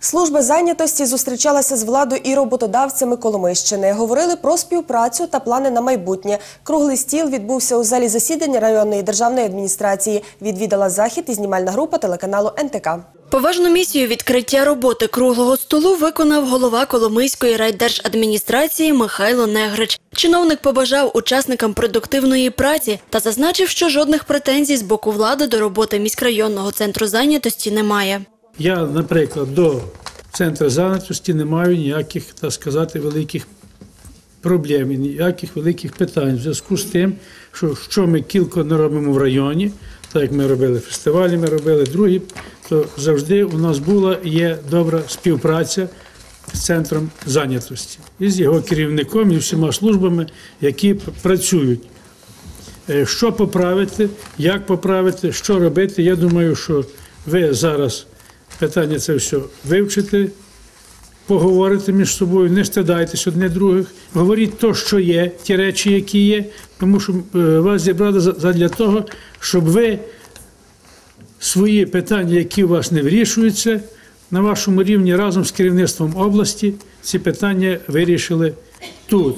Служба зайнятості зустрічалася з владою і роботодавцями Коломийщини. Говорили про співпрацю та плани на майбутнє. Круглий стіл відбувся у залі засідання районної державної адміністрації. Відвідала захід і знімальна група телеканалу НТК. Поважну місію відкриття роботи круглого столу виконав голова Коломийської райдержадміністрації Михайло Негрич. Чиновник побажав учасникам продуктивної праці та зазначив, що жодних претензій з боку влади до роботи міськрайонного центру зайнятості немає. Я, наприклад, до центру зайнятості не маю ніяких, так сказати, великих проблем, ніяких великих питань в зв'язку з тим, що, що ми кілько не робимо в районі, так як ми робили фестивалі, ми робили другі, то завжди у нас була і є добра співпраця з центром зайнятості і з його керівником і всіма службами, які працюють. Е, Що поправити, як поправити, що робити. Я думаю, що ви зараз питання це все вивчите, поговорите між собою, не стидайтесь одне других, говоріть то, що є, ті речі, які є, тому що е, вас зібрали задля того, щоб ви свої питання, які у вас не вирішуються, на вашому рівні разом з керівництвом області ці питання вирішили тут.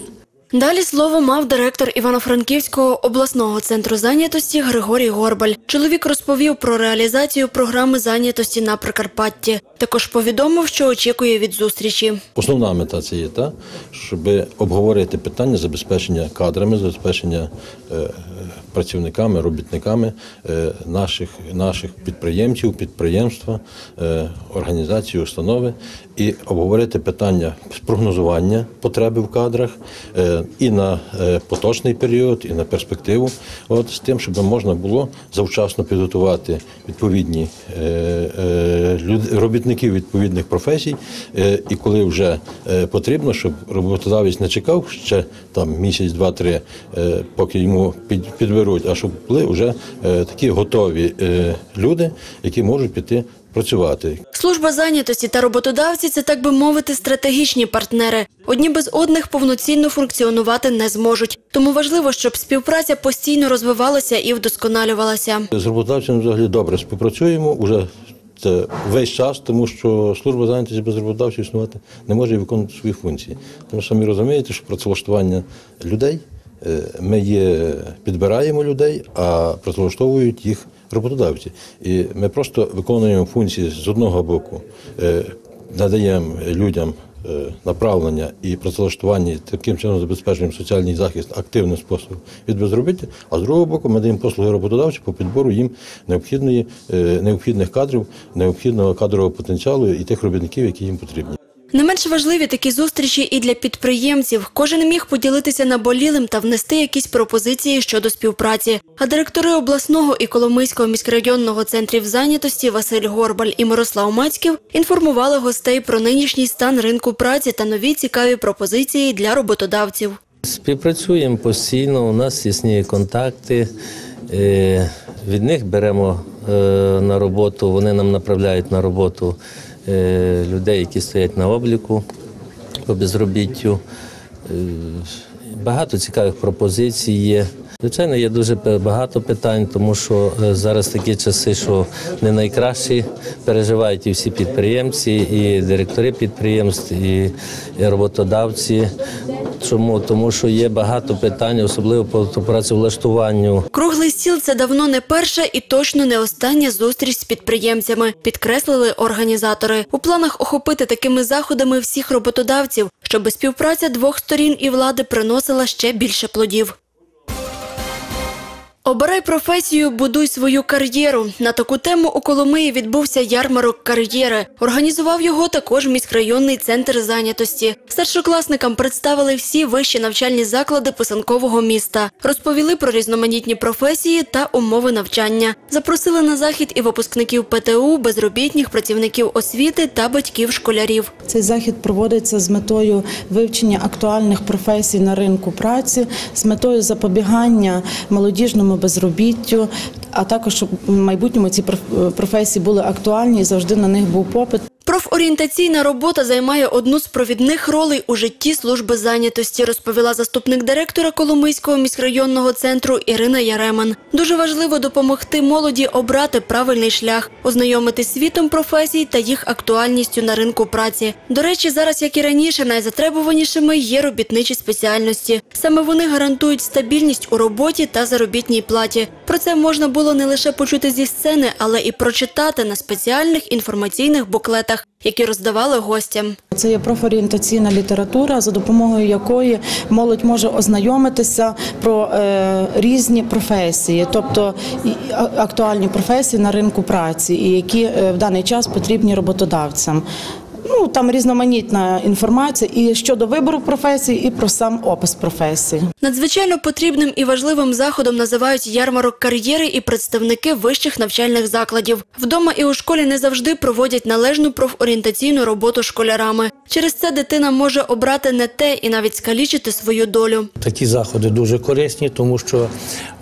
Далі слово мав директор Івано-Франківського обласного центру зайнятості Григорій Горбаль. Чоловік розповів про реалізацію програми зайнятості на Прикарпатті. Також повідомив, що очікує від зустрічі. Основна мета це є та, щоб обговорити питання забезпечення кадрами, забезпечення е, працівниками, робітниками е, наших, наших підприємців, підприємства, е, організації, установи і обговорити питання прогнозування потреби в кадрах е, і на е, поточний період, і на перспективу, от з тим, щоб можна було завчасно підготувати відповідні е, робітників відповідних професій, і коли вже потрібно, щоб роботодавець не чекав ще там місяць, два-три, поки йому підберуть, а щоб були вже такі готові люди, які можуть піти працювати. Служба зайнятості та роботодавці це так би мовити стратегічні партнери. Одні без одних повноцінно функціонувати не зможуть. Тому важливо, щоб співпраця постійно розвивалася і вдосконалювалася. З роботодавцями взагалі добре співпрацюємо уже це весь час, тому що служба зайнятості без роботодавців існувати не може і виконувати свої функції. Тому що самі розумієте, що працевлаштування людей ми є, підбираємо людей, а працевлаштовують їх роботодавці. І ми просто виконуємо функції з одного боку, е, надаємо людям е, направлення і працевлаштування, таким чином забезпечуємо соціальний захист активним способом від безробіття, а з другого боку ми даємо послуги роботодавців по підбору їм необхідної, е, необхідних кадрів, необхідного кадрового потенціалу і тих робітників, які їм потрібні. Не менш важливі такі зустрічі і для підприємців. Кожен міг поділитися наболілим та внести якісь пропозиції щодо співпраці. А директори обласного і Коломийського міськрайонного центрів зайнятості Василь Горбаль і Мирослав Мацьків інформували гостей про нинішній стан ринку праці та нові цікаві пропозиції для роботодавців. Співпрацюємо постійно, у нас ясні контакти. Е, Від них беремо е, на роботу, вони нам направляють на роботу людей, які стоять на обліку по безробіттю. Е, Багато цікавих пропозицій є. Звичайно, є дуже багато питань, тому що е, зараз такі часи, що не найкращі переживають і всі підприємці, і директори підприємств, і роботодавці. Чому? Тому що є багато питань, особливо по працевлаштуванню. Круглий стіл це давно не перша і точно не остання зустріч з підприємцями, підкреслили організатори. У планах охопити такими заходами всіх роботодавців, щоб співпраця двох сторін і влади приносила ще більше плодів. Обирай професію, будуй свою кар'єру. На таку тему у Коломиї відбувся ярмарок кар'єри. Організував його також міськрайонний центр зайнятості. Старшокласникам представили всі вищі навчальні заклади писанкового міста. Розповіли про різноманітні професії та умови навчання. Запросили на захід і випускників ПТУ, безробітних працівників освіти та батьків школярів. Цей захід проводиться з метою вивчення актуальних професій на ринку праці, з метою запобігання молодіжному безробіттю, а також щоб в майбутньому ці проф- професії були актуальні і завжди на них був попит. Про Профорієнтаційна робота займає одну з провідних ролей у житті служби зайнятості, розповіла заступник директора Коломийського міськрайонного центру Ірина Яреман. Дуже важливо допомогти молоді обрати правильний шлях, ознайомити світом професій та їх актуальністю на ринку праці. До речі, зараз, як і раніше, найзатребуванішими є робітничі спеціальності. Саме вони гарантують стабільність у роботі та заробітній платі. Про це можна було не лише почути зі сцени, але і прочитати на спеціальних інформаційних буклетах, які роздавали гостям. Це є профорієнтаційна література, за допомогою якої молодь може ознайомитися про е, різні професії, тобто актуальні професії на ринку праці, і які е, в даний час потрібні роботодавцям. Ну там різноманітна інформація і щодо вибору професії, і про сам опис професії. Надзвичайно потрібним і важливим заходом називають ярмарок кар'єри і представники вищих навчальних закладів. Вдома і у школі не завжди проводять належну профорієнтаційну роботу школярами. Через це дитина може обрати не те і навіть скалічити свою долю. Такі заходи дуже корисні, тому що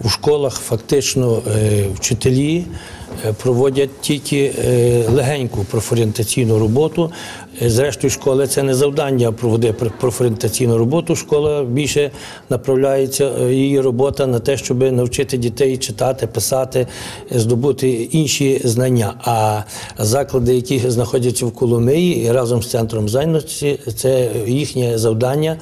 в школах фактично е, вчителі е, проводять тільки е, легеньку профорієнтаційну роботу. Зрештою, школи це не завдання проводити пр- профорієнтаційну роботу. Школа більше направляється е, її робота на те, щоб навчити дітей читати, писати, здобути інші знання. А заклади, які знаходяться в Коломиї разом з центром зайнятості, це їхнє завдання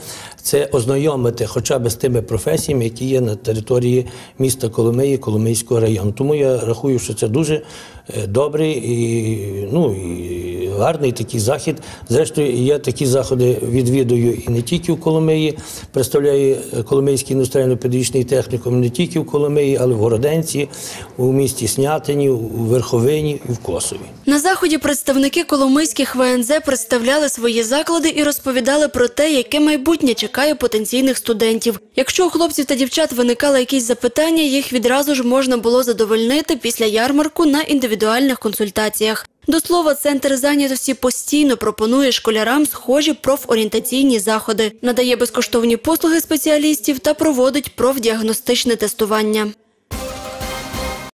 це ознайомити хоча б з тими професіями, які є на території міста Коломиї, Коломийського району. Тому я рахую, що це дуже е, добрий і, ну, і гарний такий захід. Зрештою, я такі заходи відвідую і не тільки в Коломиї, представляю е, Коломийський індустріально-педагогічний технікум не тільки в Коломиї, але в Городенці, у місті Снятині, у Верховині і в Косові. На заході представники коломийських ВНЗ представляли свої заклади і розповідали про те, яке майбутнє чекає потенційних студентів. Якщо у хлопців та дівчат виникали якісь запитання, їх відразу ж можна було задовольнити після ярмарку на індивідуальних консультаціях. До слова, центр зайнятості постійно пропонує школярам схожі профорієнтаційні заходи, надає безкоштовні послуги спеціалістів та проводить профдіагностичне тестування.